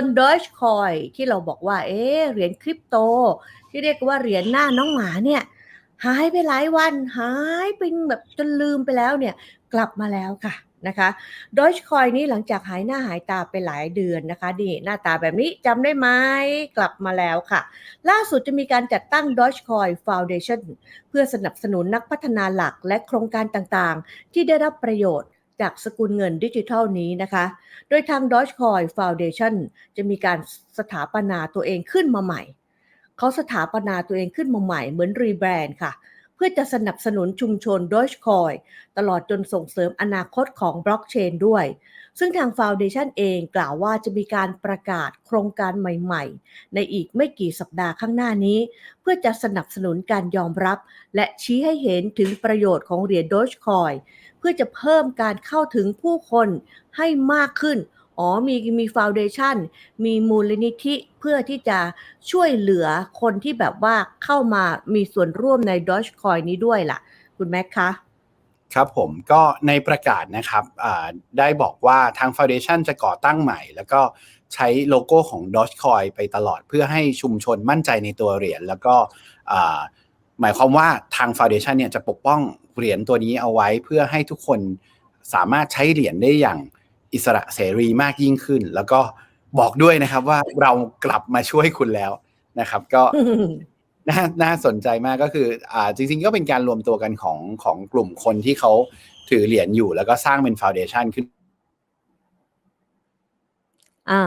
วน Dogecoin ที่เราบอกว่า เอ๊เหรียญคริปโต ที่เรียกว่าเหรียญหน้าน้องหมาเนี่ย หายไปหลายวันหายไปแบบจนลืมไปแล้วเนี่ย กลับมาแล้วค่ะนะคะ Dogecoin นี้หลังจากหายหน้าหายตาไปหลายเดือนนะคะนี่หน้าตาแบบนี้จำได้ไหมกลับมาแล้วค่ะ ล่าสุดจะมีการจัดตั้ง Dogecoin Foundation เพื่อสนับสนุนนักพัฒนาหลักและโครงการต่างๆ ที่ได้รับประโยชน์ จากสกุลเงินดิจิทัลนี้นะคะ โดยทาง Dogecoin Foundation จะมีการสถาปนาตัวเองขึ้นมาใหม่ เขาสถาปนาตัวเองขึ้นมาใหม่เหมือนรีแบรนด์ค่ะ พื่อจะสนับสนุนชุมชน Dogecoin ตลอดจนส่งเสริมอนาคตของบล็อกเชนด้วย ซึ่งทาง Foundation เองกล่าวว่าจะมีการประกาศโครงการใหม่ๆ ในอีกไม่กี่สัปดาห์ข้างหน้านี้ เพื่อจะสนับสนุนการยอมรับ และชี้ให้เห็นถึงประโยชน์ของเหรียญ Dogecoin เพื่อจะเพิ่มการเข้าถึงผู้คนให้มากขึ้น อ๋อมีมีฟาวเดชันมีมูลนิธิเพื่อที่จะช่วยเหลือคนที่แบบว่าเข้ามามีส่วนร่วมใน Dogecoin นี้ด้วยล่ะ คุณแม็กคะครับผมก็ในประกาศนะครับได้บอกว่าทาง Foundation จะก่อตั้งใหม่ แล้วก็ใช้โลโก้ของ Dogecoin ไปตลอดเพื่อให้ชุมชนมั่นใจในตัวเหรียญแล้วก็หมายความว่าทาง Foundation เนี่ยจะปกป้องเหรียญตัวนี้เอาไว้เพื่อให้ทุกคนสามารถใช้เหรียญได้อย่าง อิสระเสรีมากยิ่งขึ้น แล้วก็บอกด้วยนะครับว่าเรากลับมาช่วยคุณแล้วนะครับ ก็น่าน่าสนใจมากก็คือ อ่า จริง ๆ ก็เป็นการรวมตัวกันของของกลุ่มคนที่เขาถือเหรียญอยู่ แล้วก็สร้างเป็นฟาวเดชันขึ้น อ่า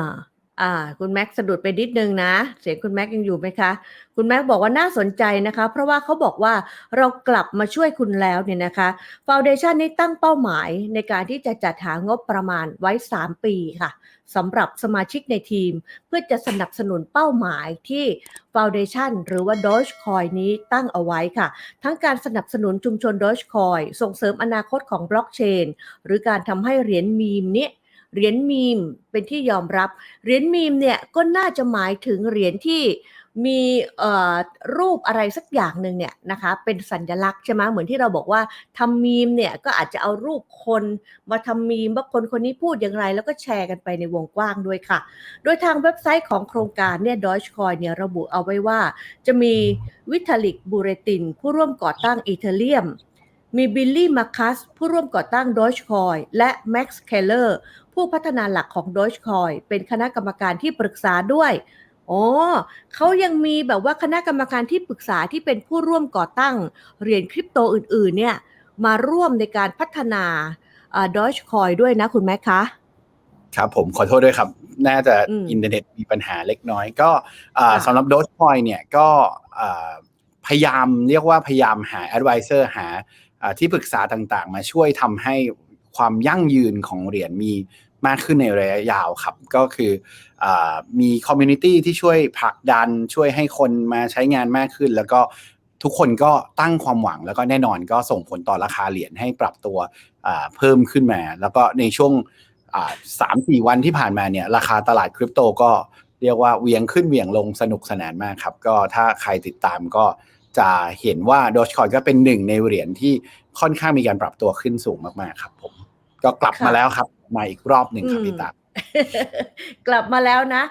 อ่า คุณแม็กซ์สะดุดไปนิดนึงนะ เสียงคุณแม็กซ์ยังอยู่ไหมคะ คุณแม็กซ์บอกว่าน่าสนใจนะคะ เพราะว่าเขาบอกว่าเรากลับมาช่วยคุณแล้วเนี่ยนะคะฟาวเดชันนี้ตั้งเป้าหมายในการที่จะจัดหางบประมาณไว้ 3 ปีค่ะสำหรับสมาชิกในทีม เพื่อจะสนับสนุนเป้าหมายที่ Foundation หรือว่า Dogecoin นี้ตั้งเอาไว้ค่ะ ทั้งการสนับสนุนชุมชน Dogecoin ส่งเสริมอนาคตของบล็อกเชนหรือการทำให้เหรียญมีมเนี้ เหรียญมีมเป็นที่ยอมรับ เหรียญมีมเนี่ยก็น่าจะหมายถึงเหรียญที่มีเอ่อรูปอะไรสักอย่างหนึ่งเนี่ยนะคะเป็นสัญลักษณ์ใช่ไหมเหมือนที่เราบอกว่าทำมีมเนี่ยก็อาจจะเอารูปคนมาทำมีมว่าคนคนนี้พูดอย่างไร แล้วก็แชร์กันไปในวงกว้างด้วยค่ะ โดยทางเว็บไซต์ของโครงการเนี่ย Dogecoin เนี่ยระบุเอาไว้ว่า จะมีวิทาลิกบูเรติน ผู้ร่วมก่อตั้งอีเทเรียมมีบิลลี่มาคัสผู้ร่วมก่อตั้ง Dogecoin และ Max Keller ผู้พัฒนาหลักของ Dogecoin เป็นคณะกรรมการที่ปรึกษาด้วยอ๋อเขายังมีแบบว่าคณะกรรมการที่ปรึกษาที่เป็นผู้ร่วมก่อตั้งเหรียญคริปโตอื่นๆ เนี่ยมาร่วมในการพัฒนาอ่า Dogecoin ด้วยนะคุณแม่คะ ครับผมขอโทษด้วยครับ น่าจะอืมอินเทอร์เน็ตมีปัญหาเล็กน้อย ก็อ่าค่ะสำหรับ Dogecoin เนี่ยก็อ่าพยายามเรียกว่าพยายามหา advisor หาอ่าที่ปรึกษาต่างๆ มาช่วยทำให้ ความยั่งยืนของเหรียญมีมากขึ้นในระยะยาวครับ ก็คืออมีคอมมูนิตี้ที่ช่วยผลักดันช่วยให้คนมาใช้งานมากขึ้น แล้วก็ทุกคนก็ตั้งความหวังแล้วก็แน่นอนก็ส่งผลต่อราคาเหรียญให้ปรับตัวเพิ่มขึ้นมา แล้วก็ในช่วงสามสี่วันที่ผ่านมาเนี่ยราคาตลาดคริปโตก็เรียกว่าเวียงขึ้นเวียงลงสนุกสนานมากครับ ก็ถ้าใครติดตามก็จะเห็นว่า Dogecoin ก็เป็นหนึ่งในเหรียญที่ค่อนข้างมีการปรับตัวขึ้นสูงมาก ๆ ครับผม ก็กลับค่ะมาแล้วครับ มาอีกรอบหนึ่งครับอืมพี่ตากลับมาแล้วนะ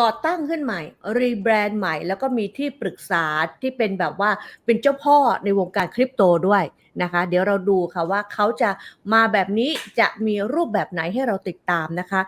ก่อตั้งขึ้นใหม่ รีแบรนด์ใหม่ แล้วก็มีที่ปรึกษาที่เป็นแบบว่าเป็นเจ้าพ่อในวงการคริปโตด้วยนะคะ เดี๋ยวเราดูค่ะว่าเขาจะมาแบบนี้จะมีรูปแบบไหนให้เราติดตามนะคะ